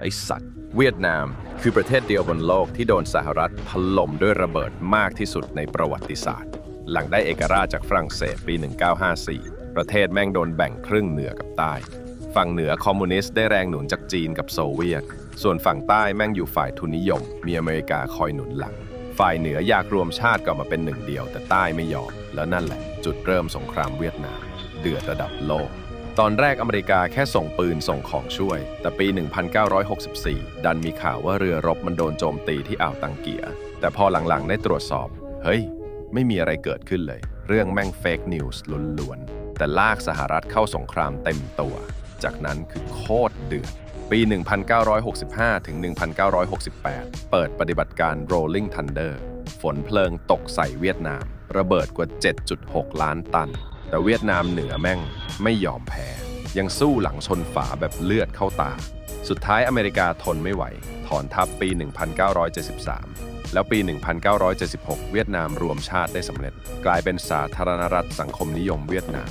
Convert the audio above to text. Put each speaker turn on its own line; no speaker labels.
ไอสัตว์ เวียดนาม คือประเทศเดียวบนโลกที่โดนสหรัฐถล่มด้วยระเบิดมากที่สุดในประวัติศาสตร์ หลังได้เอกราชจากฝรั่งเศสปี 1954 ประเทศแม่งโดนแบ่งครึ่งเหนือกับใต้ ฝั่งเหนือคอมมิวนิสต์ได้แรงหนุนจากจีนกับโซเวียต ส่วนฝั่งใต้แม่งอยู่ฝ่ายทุนนิยม มีอเมริกาคอยหนุนหลัง ฝ่ายเหนืออยากรวมชาติกลับมาเป็นหนึ่งเดียว แต่ใต้ไม่ยอม แล้วนั่นแหละ จุดเริ่มสงครามเวียดนาม เดือดระดับโลก ตอนแรกอเมริกาแค่ส่งปืนส่งของช่วย แต่ปี 1964 ดันมีข่าวว่าเรือรบมันโดนโจมตีที่อ่าวตังเกีย แต่พอหลังๆ ได้ตรวจสอบ เฮ้ย ไม่มีอะไรเกิดขึ้นเลย เรื่องแม่งเฟกนิวส์ล้วนๆ แต่ลากสหรัฐเข้าสงครามเต็มตัว จากนั้นคือโคตรเดือด ปี 1965 ถึง 1968 เปิดปฏิบัติการ Rolling Thunder ฝนเพลิงตกใส่เวียดนาม ระเบิดกว่า 7.6 ล้านตัน แต่เวียดนามเหนือแม่งไม่ยอมแพ้ ยังสู้หลังชนฝาแบบเลือดเข้าตา สุดท้ายอเมริกาทนไม่ไหว ถอนทัพปี 1973 แล้วปี 1976 เวียดนามรวมชาติได้สำเร็จ กลายเป็นสาธารณรัฐสังคมนิยมเวียดนาม